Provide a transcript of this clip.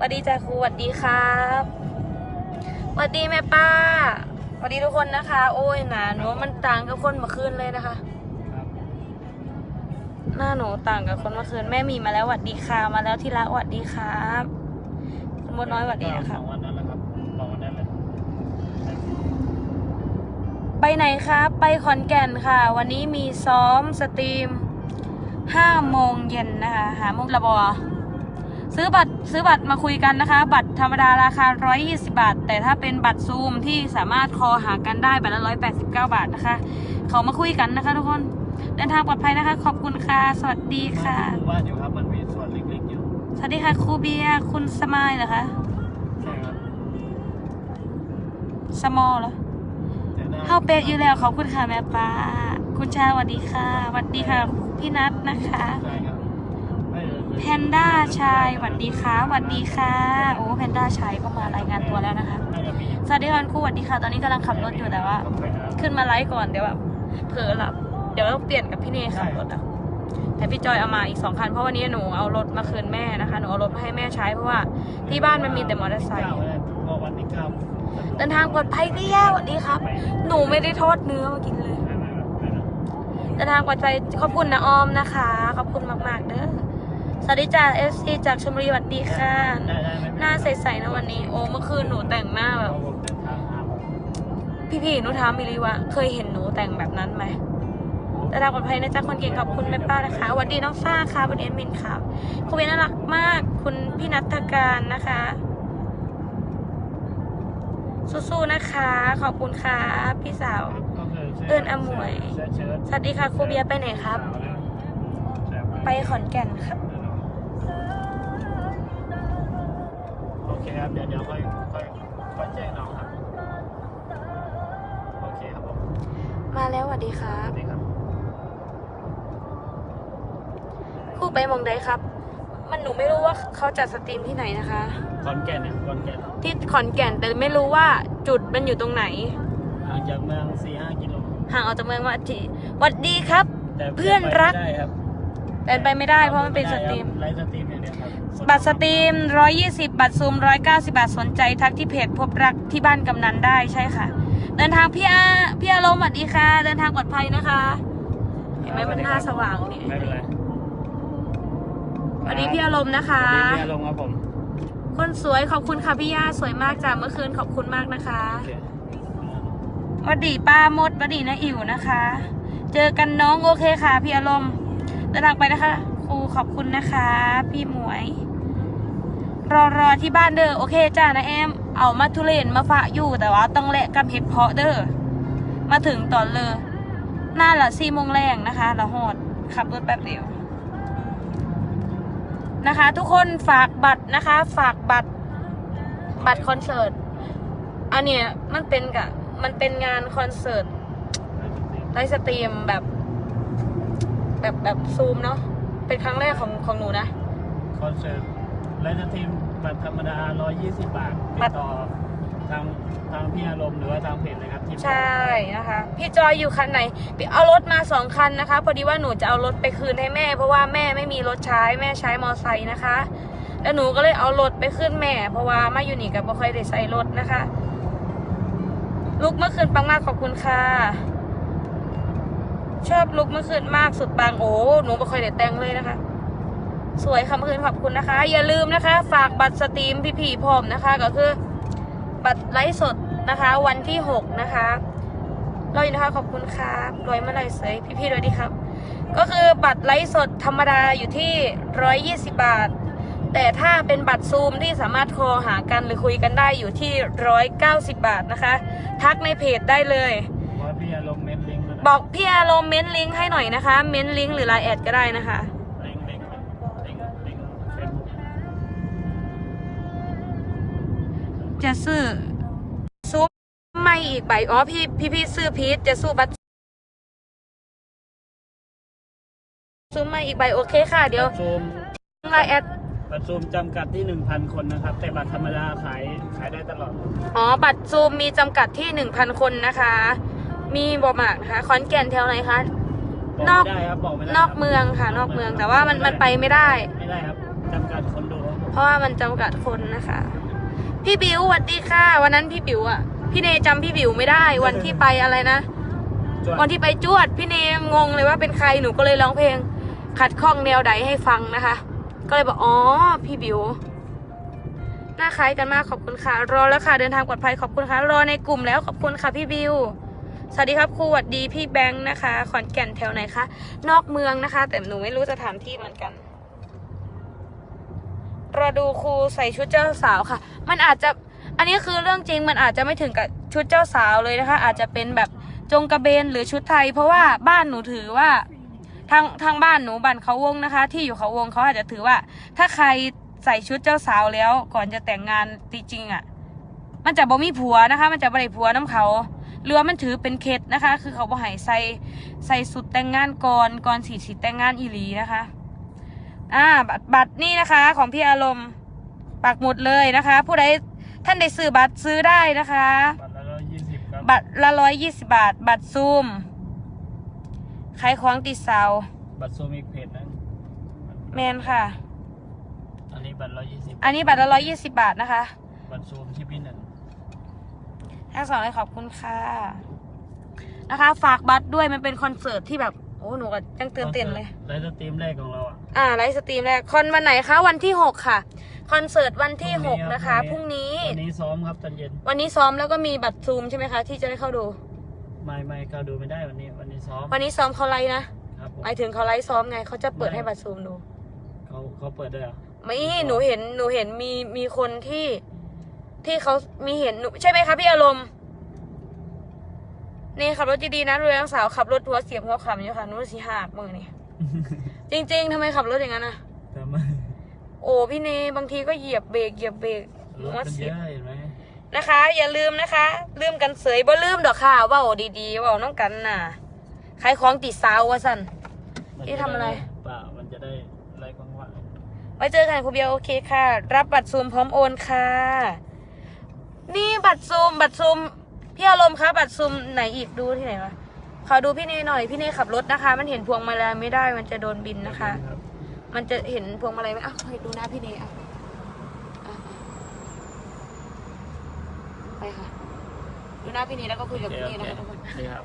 วัสดีจ้าครูสวัสดีครับสวัสดีแม่ป้าสวัสดีทุกคนนะคะ โอ้ยหนาหนูว่ามันต่างกับคนเมื่อคืนเลยนะคะ หน้าหนูต่างกับคนเมื่อคืนแม่มีมาแล้วสวัสดีค่ะ มาแล้วที่รักสวัสดีครับคุณมดน้อยสวัสดีนะสคะองวันนั้นแหละครับสองวันนั้นเลยไปไหนครับ ไปขอนแก่นค่ะ วันนี้มีซ้อมสตรีมห้าโมงเย็นนะคะหาโมงระบอ ซื้อบัตรซื้อบัตรมาคุยกันนะคะ บัตรธรรมดาราคา 120 บาท แต่ถ้าเป็นบัตรซูมที่สามารถคอหากันได้บัตรละ 189 บาทนะคะ เขามาคุยกันนะคะทุกคนเดินทางปลอดภัยนะคะ ขอบคุณค่ะ สวัสดีค่ะหมู่บ้านอยู่ครับมันมีส่วนเล็กๆอยู่สวัสดีค่ะครูเบียร์คุณสมายเหรอคะใช่ครับสมอลเหรอแต่หน้าเข้าเป็ดอยู่แล้วขอบคุณค่ะแม่ป้า คุณชายสวัสดีค่ะสวัสดีค่ะ พี่นัทนะคะ แพนด้าชายสวัสดีค่ะสวัสดีค่ะ โอ้แพนด้าชายก็มารายงานตัวแล้วนะคะ สวัสดีค่ะครูหวัสดีค่ะ ตอนนี้กำลังขับรถอยู่แต่ว่า ขึ้นมาไลฟ์ก่อนเดี๋ยวแบบเผลอหลับ เดี๋ยวต้องเปลี่ยนกับพี่เนยขับรถอะแต่พี่จอยเอามาอีกสองคันเพราะวันนี้หนูเอารถมาคืนแม่นะคะหนูเอารถมาให้แม่ใช้เพราะว่าที่บ้านมันมีแต่มอเตอร์ไซค์เก้าแล้วก็วันดีค้าเดินทางปลอดภัยพี่แย่วัสดีครับ หนูไม่ได้ทอดเนื้อมากินเลยเดินทางปลอดภัยขอบคุณนะออมนะคะ ขอบคุณมากๆเด้อ สวัสดีจ้าเอฟซีจากชลบุรีสวัสดีค่ะได้ได้ไม่หน้าใสๆนะวันนี้ โอ้เมื่อคืนหนูแต่งหน้าแบบผมเดินทางห้าโมงพี่ๆหนูถามมิลีว่าเคยเห็นหนูแต่งแบบนั้นไหมเดินทางปลอดภัยนะจ๊ะคนเก่งขอบคุณแม่ป้านะคะสวัสดีน้องฟ้าค่ะวันนี้แอดมินค่ะคุณเวนน่ารักมาก คุณพี่นัทการนะคะสู้ๆนะคะ ขอบคุณค่ะพี่สาวก็คือสื้เอิ้นอมวยเสื้อเชิ้ตสวัสดีค่ะครูเบียร์ไปไหนครับ ไปขอนแก่นครับ โอเคครับ เดี๋ยวเดี๋ยวค่อยค่อยค่อยแจ้งน้องครับ โอเคครับผมมาแล้วสวัสดีครัสบ วัสดีครับครูไปมองได้ครับ มันหนูไม่รู้ว่าเขาจัดสตรีมที่ไหนนะคะ ขอนแก่นเนี่ยขอนแก่นที่ขอนแก่นแต่ไม่รู้ว่าจุดมันอยู่ตรงไหน ห่างจากเมือง4 5กิโลห่างออกจากเมืองมาที่สวัสดีครับ แต่เพื่อนรักไปไม่ได้ครับ แต่ไปไม่ได้เพราะมันเป็นสตรีม ไลฟ์สตรีมอย่างเดียวครับบัตรสตรีม 120 บัตรซูม 190 บาทสนใจทักที่เพจพบรักที่บ้านกำนันได้ใช่ค่ะ เดินทางพี่อาพี่อารมณ์สวัสดีค่ะ เดินทางปลอดภัยนะคะ เห็นไหมมันหน้าสว่างนี่ไม่เป็นไรสวัสดีพี่อารมณ์นะคะ สวัสดีพี่อารมณ์ครับผมคนสวยขอบคุณค่ะพี่ย่าสวยมากจ้ะเมื่อคืนขอบคุณมากนะคะโอเคหวัดดีป้ามดหวัดดีนะอิ๋วนะคะ เจอกันน้องโอเคค่ะพี่อารมณ์ เดินทางไปนะคะ ครูขอบคุณนะคะ พี่หมวย รอรอที่บ้านเด้อโอเคจ้านะแอม เอามาทุเรียนมาฝากอยู่แต่ว่าต้องแลกกับเห็ดเพาะเด้อมาถึงตอนเลยหน้าละสี่โมงแรงนะคะละหอดขับรถแป๊บเดียวนะคะ ทุกคนฝากบัตรนะคะ ฝากบัตรบัตรคอนเสิร์ตอันเนี้ยมันเป็นกะมันเป็นงานคอนเสิร์ตไลฟ์สตรีมแบบ แบบแบบซูมเนาะเป็นครั้งแรกของของหนูนะ คอนเสิร์ตไลฟ์สตรีมบัตรธรรมดา 120 บาทติบัดตรต่อทางทางพี่อารมณ์หรือว่าทางเพจเลยครับที่ใช่นะคะ พี่จอยอยู่คันไหนพี่เอารถมาสองคันนะคะ พอดีว่าหนูจะเอารถไปคืนให้แม่ เพราะว่าแม่ไม่มีรถใช้แม่ใช้มอไซค์นะคะ แล้วหนูก็เลยเอารถไปขึ้นแม่ เพราะว่ามาอยู่นี่กับบ่ค่อยได้ใส่รถนะคะ ลุกเมื่อคืนปังมากขอบคุณค่ะ ชอบลุกเมื่อคืนมากสุดปังโอ้หนูบ่ค่อยได้แต่งเลยนะคะ สวยค่ะเมื่อคืนขอบคุณนะคะ อย่าลืมนะคะ ฝากบัตรสตรีมพี่ผีพร้อมนะคะ ก็คือ บัตรไลฟ์สดนะคะ วันที่หกนะคะเราอยู่นะคะขอบคุณครับรวยเมื่อไรเสยพี่ๆด้วยดีครับ ก็คือบัตรไลฟ์สดธรรมดาอยู่ที่ร้อยยี่สิบาท แต่ถ้าเป็นบัตรซูมที่สามารถโทรหากันหรือคุยกันได้อยู่ที่ร้อยเก้าสิบาทนะคะ ทักในเพจได้เลย บอกพี่อารมณ์เม้นลิงก์ให้หน่อยนะคะ เม้นลิงก์หรือไลน์แอดก็ได้นะคะลิงก์ลิงก์ลิงก์ลิงก์เฟซบุ๊กจะซื้อซูมไม่อีกใบอ๋อพี่พี่พี่ซื้อพีทจะสู้บัตรซูมไม่อีกใบโอเคค่ะ เดี๋ยวบัตรซูมไลน์แอดบัตรซูมจำกัดที่ 1,000 คนนะครับ แต่บัตรธรรมดาขายขายได้ตลอด อ๋อ บัตรซูมมีจำกัดที่หนึ่งพันคนนะคะ มีบอมากนะคะขอนแก่นแถวไหนคะบอกนอกไม่ได้ครับบอกไม่ได้นอกเมืองค่ะ นอกเมืองแต่ว่ามันมันไปไม่ได้ ไม่ได้ครับจำกัดคนดูครับผมเพราะว่ามันจำกัดคนนะคะ พี่บิวสวัสดีค่ะ วันนั้นพี่บิวอะ พี่เนจำพี่บิวไม่ได้ วันที่ไปอะไรนะ จวดวันที่ไปจวด พี่เนงงเลยว่าเป็นใครหนูก็เลยร้องเพลง ขัดข้องแนวใดให้ฟังนะคะ ก็เลยบอกอ๋อพี่บิวหน้าคล้ายกันมากขอบคุณค่ะ รอแล้วค่ะเดินทางปลอดภัยขอบคุณค่ะรอในกลุ่มแล้วขอบคุณค่ะพี่บิว สวัสดีครับครูสวัสดีพี่แบงค์นะคะ ขอนแก่นแถวไหนคะนอกเมืองนะคะ แต่หนูไม่รู้สถานที่เหมือนกันรอดูครูใส่ชุดเจ้าสาวค่ะ มันอาจจะอันนี้คือเรื่องจริงมันอาจจะไม่ถึงกับชุดเจ้าสาวเลยนะคะ อาจจะเป็นแบบจงกระเบนหรือชุดไทย เพราะว่าบ้านหนูถือว่าทางทางบ้านหนูบ้านเขาวงนะคะ ที่อยู่เขาวงเขาอาจจะถือว่า ถ้าใครใส่ชุดเจ้าสาวแล้ว ก่อนจะแต่งงานจริงๆอะ มันจะบ่มีผัวนะคะ มันจะบ่ได้ผัวน้ำเขา หรือว่ามันถือเป็นเคล็ดนะคะ คือเขาบ่ให้ใส่ใส่สุดแต่งงานก่อนก่อนสีสีแต่งงานอีหลีนะคะ อ่าบัตรบัตรนี่นะคะ ของพี่อารมณ์ปักหมุดเลยนะคะ ผู้ใดท่านได้ซื้อบัตรซื้อได้นะคะ บัตรละร้อยยี่สิบครับบัตรละร้อยยี่สิบาท บัตรซูมขายของติดเสาบัตรซูมอีกเพจนึงแมนค่ะ อันนี้บัตรร้อยยี่สิบอันนี้บัตรละร้อยยี่สิบาทนะคะ บัตรซูมที่พี่หนึ่ง ทั้งสองเลยขอบคุณค่ะ นะคะ ฝากบัตรด้วยมันเป็นคอนเสิร์ตที่แบบโอ้หนูก็ยังตื่นเต้นเลย ไลฟ์สตรีมแรกของเราอะ อ่าไลฟ์สตรีมแรกคอนวันไหนคะวันที่หกค่ะ คอนเสิร์ตวันที่หกนะคะพรุ่งนี้ วันนี้ซ้อมครับตอนเย็น วันนี้ซ้อมแล้วก็มีบัตรซูมใช่ไหมคะ ที่จะได้เข้าดู ไม่ไม่เข้าดูไม่ได้วันนี้ วันนี้ซ้อม วันนี้ซ้อมเขาไลฟ์นะครับผมหมายถึงเขาไลฟ์ซ้อมไงเขาจะเปิดให้บัตรซูมดู เขาเขาเปิดด้วยเหรอไม่หนูเห็นหนูเห็นมีมีคนที่ ที่เขามีเห็นหนูใช่ไหมคะพี่อารมณ์นี่ขับรถดีๆนะดูนางสาวขับรถหัวเสียบหัวขำอยู่ค่ะหนูสีหักมือนี่ จริง ๆทำไมขับรถอย่างนั้นนะทำไมโอ้พี่เนบางทีก็เหยียบเบรกเหยียบเบรกรถหัวมันเสีเยยบอะเห็นไหมนะคะ อย่าลืมนะคะ ลืมกันเสยบ่ลืมดอกค่ะเว่าดีๆเว่าน้องกันน่ะขายของติดสาวว่าสัน มันพี่ทำอะไร เปล่ามันจะได้อะไรกว้างไว้เจอกันครูเบียร์โอเคค่ะ รับบัตรซูมพร้อมโอนค่ะ นี่บัตรซูม บัตรซูม พี่อารมณ์คะบัตรซูมไหนอีกดูที่ไหนวะขอดูพี่เนหน่อย พี่เนขับรถนะคะ มันเห็นพวงมาลัยไม่ได้ มันจะโดนบินนะคะ มันจะเห็นพวงมาลัยไหมอ้าวดูหน้าพี่เนอ่อะไปค่ะ ดูหน้าพี่เนแล้วก็คุยกับพี่เนเคนะคะทุกคน นี่ครับ